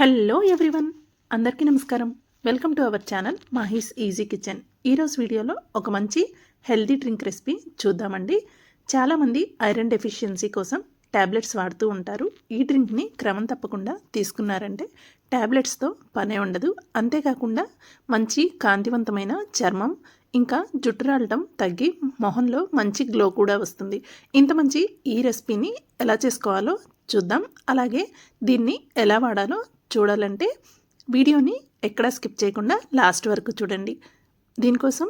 Hello everyone అందరికీ నమస్కారం. Welcome to our channel Mahi's easy kitchen. ఈరోజు వీడియోలో ఒక మంచి హెల్దీ డ్రింక్ రెసిపీ చూద్దామండి. చాలామంది ఐరన్ డెఫిషియన్సీ కోసం ట్యాబ్లెట్స్ వాడుతూ ఉంటారు. ఈ డ్రింక్ని క్రమం తప్పకుండా తీసుకున్నారంటే ట్యాబ్లెట్స్తో పనే ఉండదు. అంతేకాకుండా మంచి కాంతివంతమైన చర్మం ఇంకా జుట్టు రాలటం తగ్గి మొహంలో మంచి గ్లో కూడా వస్తుంది. ఇంత మంచి ఈ రెసిపీని ఎలా చేసుకోవాలో చూద్దాం. అలాగే దీన్ని ఎలా వాడాలో చూడాలంటే వీడియోని ఎక్కడా స్కిప్ చేయకుండా లాస్ట్ వరకు చూడండి. దీనికోసం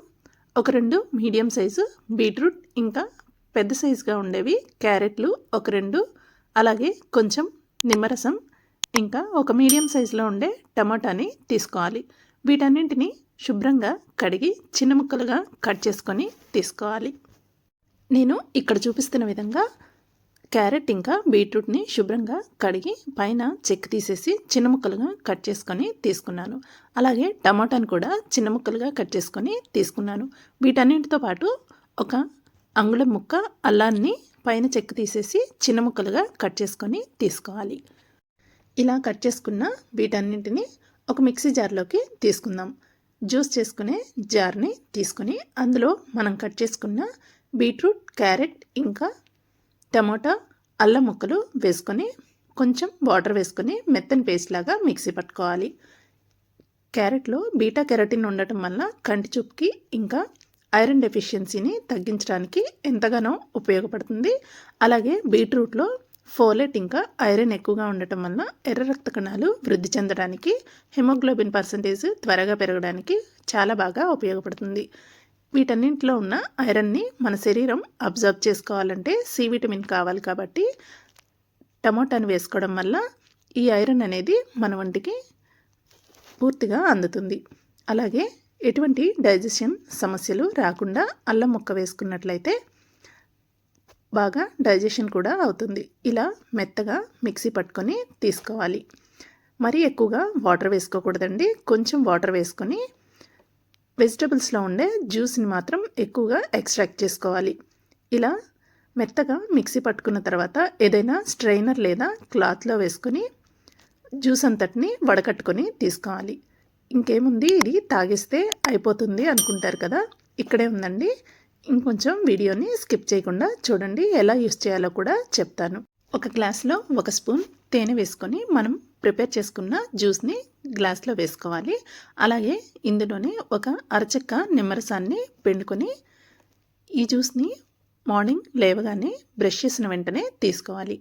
ఒక రెండు మీడియం సైజు బీట్రూట్ ఇంకా పెద్ద సైజుగా ఉండేవి క్యారెట్లు ఒక రెండు అలాగే కొంచెం నిమ్మరసం ఇంకా ఒక మీడియం సైజులో ఉండే టమాటాని తీసుకోవాలి. వీటన్నింటిని శుభ్రంగా కడిగి చిన్న ముక్కలుగా కట్ చేసుకొని తీసుకోవాలి. నేను ఇక్కడ చూపిస్తున్న విధంగా క్యారెట్ ఇంకా బీట్రూట్ని శుభ్రంగా కడిగి పైన చెక్ తీసేసి చిన్న ముక్కలుగా కట్ చేసుకొని తీసుకున్నాను. అలాగే టమాటాను కూడా చిన్న ముక్కలుగా కట్ చేసుకొని తీసుకున్నాను. వీటన్నింటితో పాటు ఒక అంగుళం ముక్క అల్లాన్ని పైన చెక్ తీసేసి చిన్న ముక్కలుగా కట్ చేసుకొని తీసుకోవాలి. ఇలా కట్ చేసుకున్న వీటన్నింటిని ఒక మిక్సీ జార్లోకి తీసుకుందాం. జ్యూస్ చేసుకునే జార్ని తీసుకుని అందులో మనం కట్ చేసుకున్న బీట్రూట్ క్యారెట్ ఇంకా టమాటా అల్లం ముక్కలు వేసుకొని కొంచెం వాటర్ వేసుకొని మెత్తని పేస్ట్ లాగా మిక్సీ పట్టుకోవాలి. క్యారెట్లో బీటా కెరటిన్ ఉండటం వల్ల కంటి చూపుకి ఇంకా ఐరన్ డెఫిషియన్సీని తగ్గించడానికి ఎంతగానో ఉపయోగపడుతుంది. అలాగే బీట్రూట్లో ఫోలెట్ ఇంకా ఐరన్ ఎక్కువగా ఉండటం వల్ల ఎర్ర రక్త కణాలు వృద్ధి చెందడానికి హిమోగ్లోబిన్ పర్సంటేజ్ త్వరగా పెరగడానికి చాలా బాగా ఉపయోగపడుతుంది. వీటన్నింటిలో ఉన్న ఐరన్ని మన శరీరం అబ్జర్వ్ చేసుకోవాలంటే సి విటమిన్ కావాలి కాబట్టి టమోటాను వేసుకోవడం వల్ల ఈ ఐరన్ అనేది మన వంటికి పూర్తిగా అందుతుంది. అలాగే ఎటువంటి డైజెషన్ సమస్యలు రాకుండా అల్లం ముక్క వేసుకున్నట్లయితే బాగా డైజెషన్ కూడా అవుతుంది. ఇలా మెత్తగా మిక్సీ పట్టుకొని తీసుకోవాలి. మరీ ఎక్కువగా వాటర్ వేసుకోకూడదండి. కొంచెం వాటర్ వేసుకొని వెజిటబుల్స్లో ఉండే జ్యూస్ని మాత్రం ఎక్కువగా ఎక్స్ట్రాక్ట్ చేసుకోవాలి. ఇలా మెత్తగా మిక్సీ పట్టుకున్న తర్వాత ఏదైనా స్ట్రైనర్ లేదా క్లాత్లో వేసుకొని జ్యూస్ అంతటిని వడకట్టుకొని తీసుకోవాలి. ఇంకేముంది? ఇది తాగిస్తే అయిపోతుంది అనుకుంటారు కదా? ఇక్కడే ఉందండి. ఇంకొంచెం వీడియోని స్కిప్ చేయకుండా చూడండి. ఎలా యూస్ చేయాలో కూడా చెప్తాను. ఒక గ్లాస్లో ఒక స్పూన్ తేనె వేసుకొని మనం ప్రిపేర్ చేసుకున్న జ్యూస్ని గ్లాస్లో వేసుకోవాలి. అలాగే ఇందులోనే ఒక అరచక్క నిమ్మరసాన్ని పిండుకొని ఈ జ్యూస్ని మార్నింగ్ లేవగానే బ్రష్ చేసిన వెంటనే తీసుకోవాలి.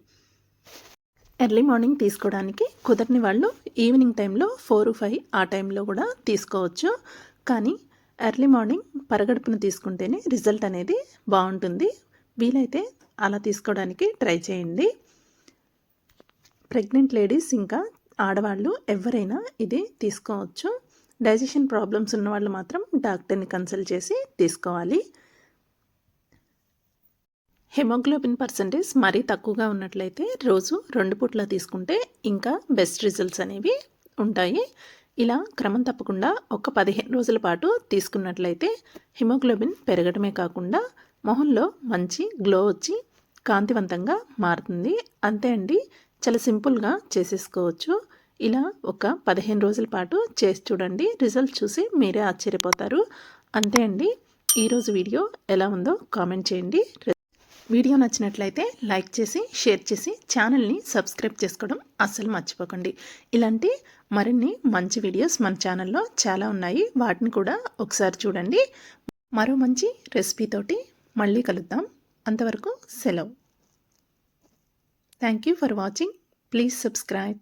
ఎర్లీ మార్నింగ్ తీసుకోవడానికి కుదరని వాళ్ళు ఈవినింగ్ టైంలో ఫోర్ ఫైవ్ ఆ టైంలో కూడా తీసుకోవచ్చు. కానీ ఎర్లీ మార్నింగ్ పరగడుపున తీసుకుంటేనే రిజల్ట్ అనేది బాగుంటుంది. వీలైతే అలా తీసుకోవడానికి ట్రై చేయండి. ప్రెగ్నెంట్ లేడీస్ ఇంకా ఆడవాళ్ళు ఎవరైనా ఇది తీసుకోవచ్చు. డైజెషన్ ప్రాబ్లమ్స్ ఉన్నవాళ్ళు మాత్రం డాక్టర్ని కన్సల్ట్ చేసి తీసుకోవాలి. హెమోగ్లోబిన్ పర్సంటేజ్ మరీ తక్కువగా ఉన్నట్లయితే రోజు రెండు పూట్ల తీసుకుంటే ఇంకా బెస్ట్ రిజల్ట్స్ అనేవి ఉంటాయి. ఇలా క్రమం తప్పకుండా ఒక పదిహేను రోజుల పాటు తీసుకున్నట్లయితే హిమోగ్లోబిన్ పెరగడమే కాకుండా మొహంలో మంచి గ్లో వచ్చి కాంతివంతంగా మారుతుంది. అంతే అండి. చాలా సింపుల్గా చేసేసుకోవచ్చు. ఇలా ఒక పదిహేను రోజుల పాటు చేసి చూడండి. రిజల్ట్ చూసి మీరే ఆశ్చర్యపోతారు. అంతే అండి. ఈరోజు వీడియో ఎలా ఉందో కామెంట్ చేయండి. వీడియో నచ్చినట్లయితే లైక్ చేసి షేర్ చేసి ఛానల్ని సబ్స్క్రైబ్ చేసుకోవడం అస్సలు మర్చిపోకండి. ఇలాంటి మరిన్ని మంచి వీడియోస్ మన ఛానల్లో చాలా ఉన్నాయి. వాటిని కూడా ఒకసారి చూడండి. మరో మంచి రెసిపీతోటి మళ్ళీ కలుద్దాం. అంతవరకు సెలవు. Thank you for watching please subscribe